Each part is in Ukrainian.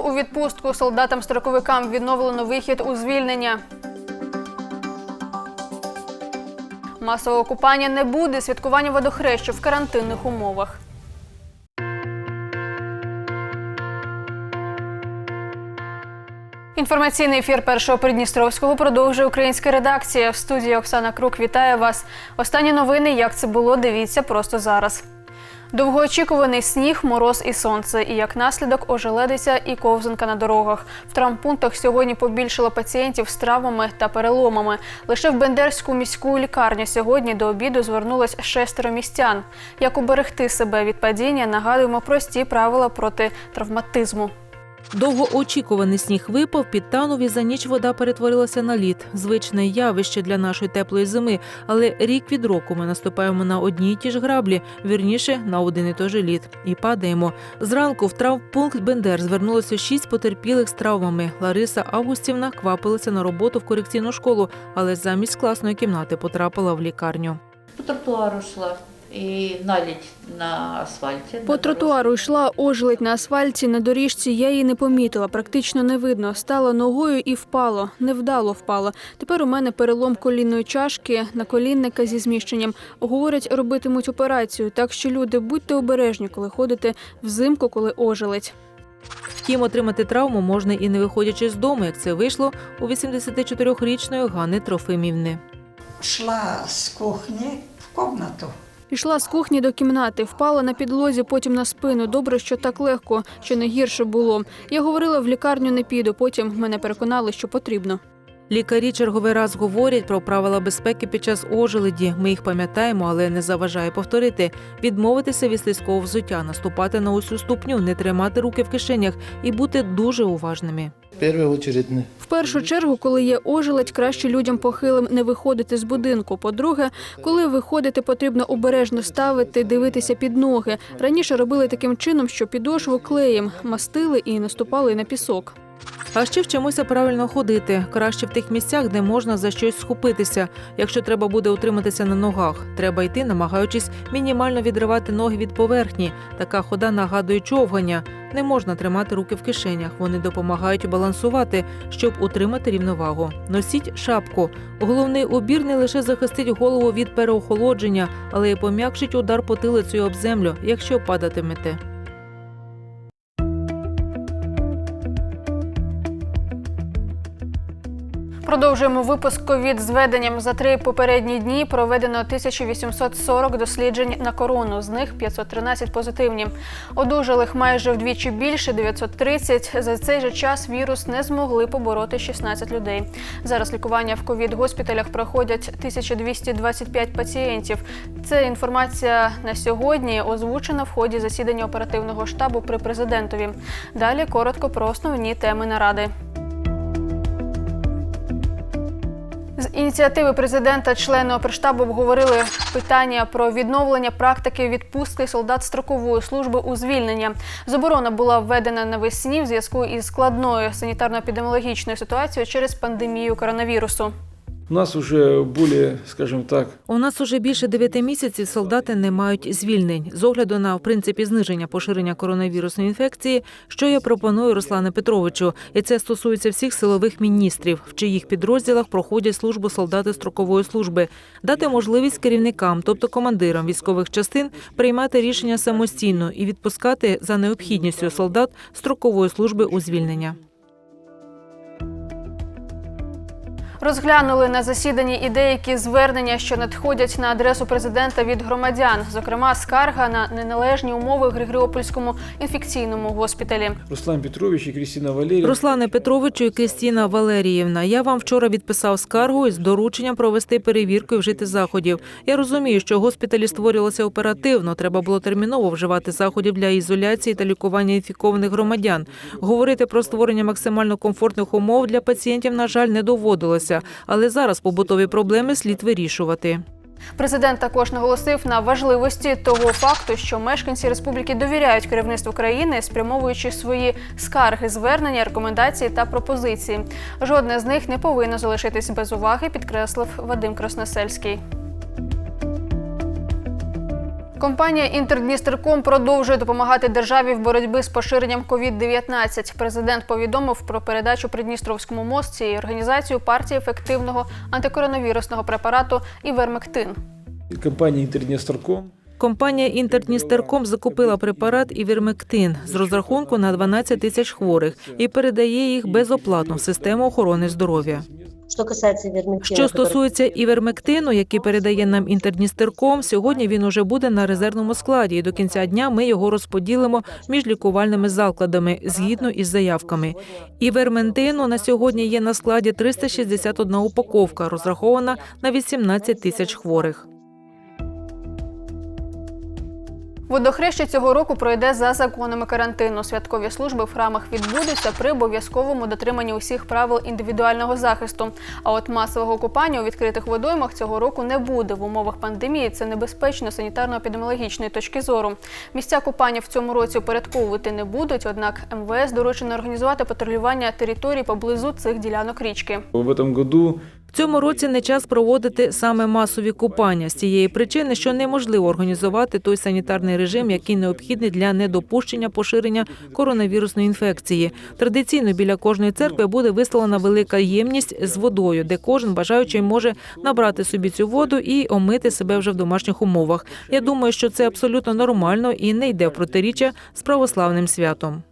у відпустку солдатам-строковикам відновлено вихід у звільнення. Масового купання не буде. Святкування водохрещу в карантинних умовах. Інформаційний ефір першого Придністровського продовжує українська редакція. В студії Оксана Крук вітає вас. Останні новини, як це було, дивіться просто зараз. Довгоочікуваний сніг, мороз і сонце. І як наслідок ожеледиця і ковзанка на дорогах. В травмпунктах сьогодні побільшало пацієнтів з травмами та переломами. Лише в Бендерську міську лікарню сьогодні до обіду звернулось шестеро містян. Як уберегти себе від падіння, нагадуємо прості правила проти травматизму. Довгоочікуваний сніг випав, підтанув і за ніч вода перетворилася на лід. Звичне явище для нашої теплої зими, але рік від року ми наступаємо на одні й ті ж граблі, вірніше на один і той же лід, і падаємо. Зранку в травмпункт Бендер звернулося шість потерпілих з травмами. Лариса Августівна квапилася на роботу в корекційну школу, але замість класної кімнати потрапила в лікарню. По тротуару шла і налідь на асфальті. По тротуару йшла ожеледь на асфальті. На доріжці я її не помітила, практично не видно. Стала ногою і впало. Невдало впало. Тепер у мене перелом колінної чашки, наколінника зі зміщенням. Говорять, робитимуть операцію. Так що люди, будьте обережні, коли ходите взимку, коли ожеледь. Втім, отримати травму можна і не виходячи з дому, як це вийшло у 84-річної Гани Трофимівни. шла з кухні в комнату. Пішла з кухні до кімнати, впала на підлозі, потім на спину. Добре, що так легко, що не гірше було. Я говорила, в лікарню не піду. Потім мене переконали, що потрібно. Лікарі черговий раз говорять про правила безпеки під час ожеледі. Ми їх пам'ятаємо, але не заважає повторити: відмовитися від слизького взуття, наступати на усю ступню, не тримати руки в кишенях і бути дуже уважними. В первую очередь, не- В першу чергу, коли є ожеледь, краще людям похилим не виходити з будинку. По-друге, коли виходити, потрібно обережно ставити, дивитися під ноги. Раніше робили таким чином, що підошву клеєм мастили і наступали на пісок. А ще вчимося правильно ходити. Краще в тих місцях, де можна за щось схопитися. Якщо треба буде утриматися на ногах, треба йти, намагаючись мінімально відривати ноги від поверхні. Така хода нагадує човгання. Не можна тримати руки в кишенях. Вони допомагають балансувати, щоб утримати рівновагу. Носіть шапку. Головний убір не лише захистить голову від переохолодження, але й пом'якшить удар потилицею об землю, якщо падатимете. Продовжуємо випуск ковід зведенням. За три попередні дні проведено 1840 досліджень на корону. З них 513 позитивні. Одужалих майже вдвічі більше 930. За цей же час вірус не змогли побороти 16 людей. Зараз лікування в ковід госпіталях проходять 1225 пацієнтів. Це інформація на сьогодні озвучена в ході засідання оперативного штабу при президентові. Далі коротко про основні теми наради. З ініціативи президента члени оперштабу обговорили питання про відновлення практики відпустки солдат строкової служби у звільнення. Заборона була введена навесні в зв'язку із складною санітарно-епідеміологічною ситуацією через пандемію коронавірусу. У нас уже более, скажем так, У нас уже більше дев'яти місяців солдати не мають звільнень з огляду на в принципі зниження поширення коронавірусної інфекції, що я пропоную Руслане Петровичу, і це стосується всіх силових міністрів, в чиїх підрозділах проходять службу солдати строкової служби, дати можливість керівникам, тобто командирам військових частин, приймати рішення самостійно і відпускати за необхідністю солдат строкової служби у звільнення. Розглянули на засіданні і деякі звернення, що надходять на адресу президента від громадян, зокрема скарга на неналежні умови в Григоріопольському інфекційному госпіталі. Руслан Петрович и Кристина Валерьевна. Руслане Петровичу і Кристіна Валеріївна, я вам вчора відписав скаргу із дорученням провести перевірку і вжити заходів. Я розумію, що госпіталі створювалися оперативно. Треба було терміново вживати заходів для ізоляції та лікування інфікованих громадян. Говорити про створення максимально комфортних умов для пацієнтів, на жаль, не доводилося. Але зараз побутові проблеми слід вирішувати. Президент також наголосив на важливості того факту, що мешканці республіки довіряють керівництву країни, спрямовуючи свої скарги, звернення, рекомендації та пропозиції. Жодне з них не повинно залишитись без уваги, підкреслив Вадим Красносельський. Компанія «Інтердністерком» продовжує допомагати державі в боротьбі з поширенням COVID-19. Президент повідомив про передачу Придністровському мост цієї організації партії ефективного антикоронавірусного препарату Івермектин. Компанія «Интернесторком» Компанія «Інтердністерком» закупила препарат Івермектин з розрахунку на 12 тисяч хворих і передає їх безоплатно в систему охорони здоров'я. Що стосується івермектину, який передає нам інтердністерком, сьогодні він уже буде на резервному складі, і до кінця дня ми його розподілимо між лікувальними закладами згідно із заявками. Іверментину на сьогодні є на складі 361 упаковка, розрахована на 18 тисяч хворих. Водохреща цього року пройде за законами карантину. Святкові служби в храмах відбудуться при обов'язковому дотриманні усіх правил індивідуального захисту. А от масового купання у відкритих водоймах цього року не буде. В умовах пандемії це небезпечно санітарно-епідеміологічної точки зору. Місця купання в цьому році упорядковувати не будуть, однак МВС доручено організувати патрулювання територій поблизу цих ділянок річки. в этом году В цьому році не час проводити саме масові купання з цієї причини, що неможливо організувати той санітарний режим, який необхідний для недопущення поширення коронавірусної інфекції. Традиційно біля кожної церкви буде виставлена велика ємність з водою, де кожен бажаючий може набрати собі цю воду і омити себе вже в домашніх умовах. Я думаю, що це абсолютно нормально і не йде в протиріччя з православним святом.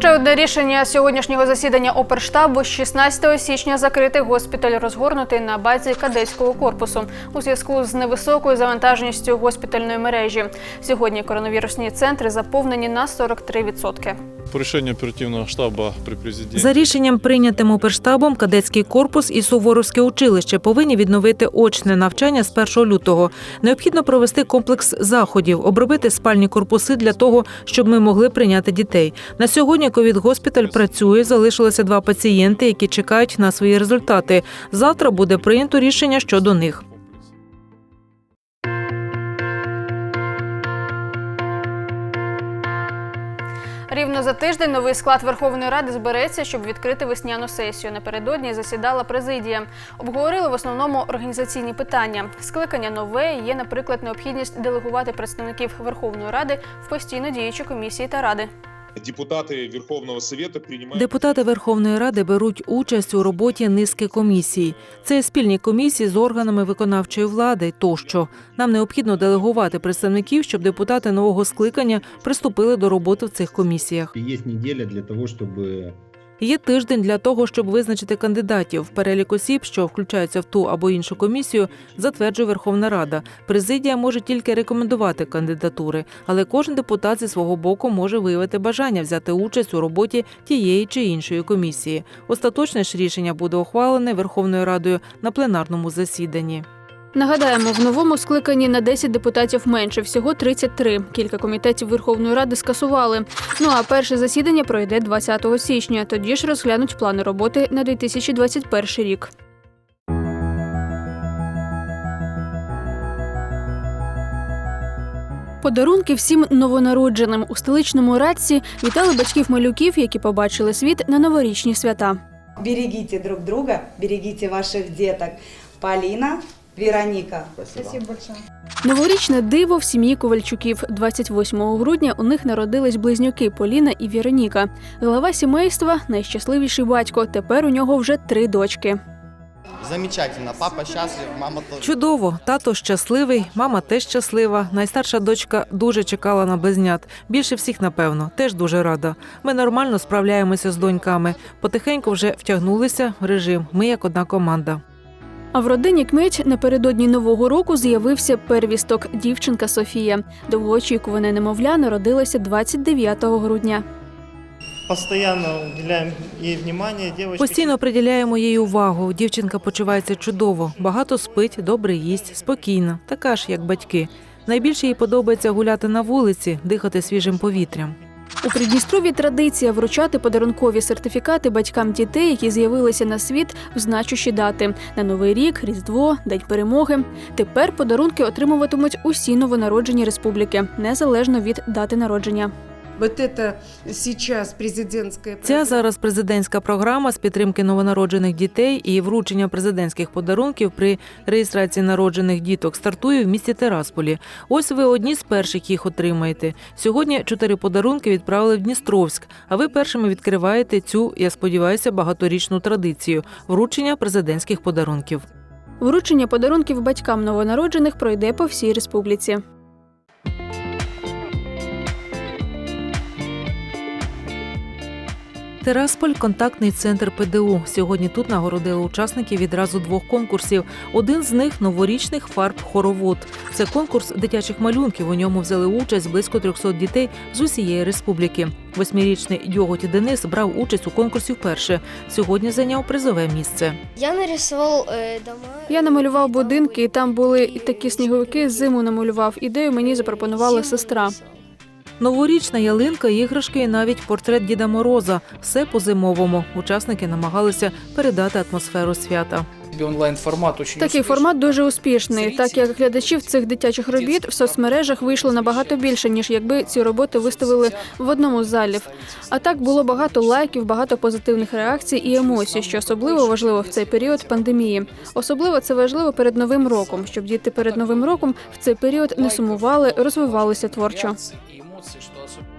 Ще одне рішення сьогоднішнього засідання оперштабу 16 січня закрити госпіталь, розгорнутий на базі кадетського корпусу у зв'язку з невисокою завантаженістю госпітальної мережі. Сьогодні коронавірусні центри заповнені на 43%. По рішенню оперативного штабу при президенті За рішенням, прийнятим оперштабом, кадетський корпус і Суворовське училище повинні відновити очне навчання з 1 лютого. Необхідно провести комплекс заходів, обробити спальні корпуси для того, щоб ми могли прийняти дітей. На сьогодні ковід-госпіталь працює. Залишилося два пацієнти, які чекають на свої результати. Завтра буде прийнято рішення щодо них. Рівно за тиждень новий склад Верховної Ради збереться, щоб відкрити весняну сесію. Напередодні засідала президія. Обговорили в основному організаційні питання. Скликання нове є, наприклад, необхідність делегувати представників Верховної Ради в постійно діючі комісії та ради. Депутаты Верховного Совета приймають... Депутати Верховної Ради беруть участь у роботі низки комісій. Це спільні комісії з органами виконавчої влади тощо. Нам необхідно делегувати представників, щоб депутати нового скликання приступили до роботи в цих комісіях. Є неділя для того, чтобы Є тиждень для того, щоб визначити кандидатів. Перелік осіб, що включаються в ту або іншу комісію, затверджує Верховна Рада. Президія може тільки рекомендувати кандидатури, але кожен депутат зі свого боку може виявити бажання взяти участь у роботі тієї чи іншої комісії. Остаточне ж рішення буде ухвалене Верховною Радою на пленарному засіданні. Нагадаємо, в новому скликанні на 10 депутатів менше, всього 33. Кілька комітетів Верховної Ради скасували. Ну а перше засідання пройде 20 січня. Тоді ж розглянуть плани роботи на 2021 рік. Подарунки всім новонародженим у столичному радці вітали батьків малюків, які побачили світ на новорічні свята. Берегите друг друга, берегите ваших деток. Полина, Вероника. Новорічне диво в сім'ї Ковальчуків. 28 грудня у них народились близнюки Поліна і Віроніка. Глава сімейства найщасливіший батько. Тепер у нього вже три дочки. Замечательно. Папа счастлив, мама тоже. Чудово, тато щасливий, мама теж щаслива. Найстарша дочка дуже чекала на близнят. Більше всіх, напевно, теж дуже рада. Ми нормально справляємося з доньками. Потихеньку вже втягнулися в режим. Ми як одна команда. А в родині Кмить напередодні нового року з'явився первісток дівчинка Софія. Довгоочікуване немовля народилося 29 грудня. Постоянно уделяем ей внимание. Девочка. Постійно приділяємо їй увагу. Дівчинка почувається чудово, багато спить, добре їсть, спокійна, така ж, як батьки. Найбільше їй подобається гуляти на вулиці, дихати свіжим повітрям. У Придністрові традиція вручати подарункові сертифікати батькам дітей, які з'явилися на світ в значущі дати на Новий рік, Різдво, День перемоги. Тепер подарунки отримуватимуть усі новонароджені республіки, незалежно від дати народження. Вот это сейчас президентская Ця зараз президентська програма з підтримки новонароджених дітей і вручення президентських подарунків при реєстрації народжених діток стартує в місті Терасполі. Ось ви одні з перших їх отримаєте. Сьогодні чотири подарунки відправили в Дністровськ. А ви першими відкриваєте цю, я сподіваюся, багаторічну традицію вручення президентських подарунків. Вручення подарунків батькам новонароджених пройде по всій республіці. Терасполь контактний центр ПДУ. Сьогодні тут нагородили учасників відразу двох конкурсів. Один з них новорічних фарб хоровод. Це конкурс дитячих малюнків. У ньому взяли участь близько 300 дітей з усієї республіки. Восьмирічний Дьоготі Денис брав участь у конкурсі вперше. Сьогодні зайняв призове місце. Я нарисував дома. Я намалював будинки, і там були і такі сніговики. Зиму намалював. Ідею мені запропонувала сестра. Новорічна ялинка, іграшки і навіть портрет Діда Мороза. Все по-зимовому. Учасники намагалися передати атмосферу свята. онлайн формат Такий формат дуже успішний, так як глядачів цих дитячих робіт в соцмережах вийшло набагато більше, ніж якби ці роботи виставили в одному з залів. А так було багато лайків, багато позитивних реакцій і емоцій, що особливо важливо в цей період пандемії. Особливо це важливо перед новим роком, щоб діти перед новим роком в цей період не сумували, розвивалися творчо.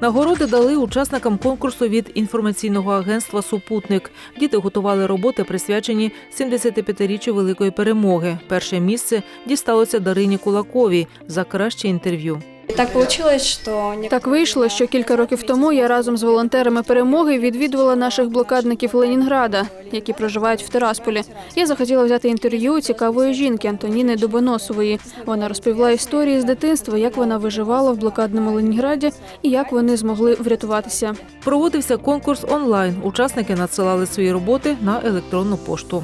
Нагороди дали учасникам конкурсу від інформаційного агентства Супутник. Діти готували роботи, присвячені 75-річчю великої перемоги. Перше місце дісталося Дарині Кулаковій за краще інтерв'ю. Так получилось, що Так вийшло, що кілька років тому я разом з волонтерами перемоги відвідувала наших блокадників Ленінграда, які проживають в Терасполі. Я захотіла взяти інтерв'ю цікавої жінки Антоніни Дубоносової. Вона розповіла історії з дитинства, як вона виживала в блокадному Ленінграді і як вони змогли врятуватися. Проводився конкурс онлайн. Учасники надсилали свої роботи на електронну пошту.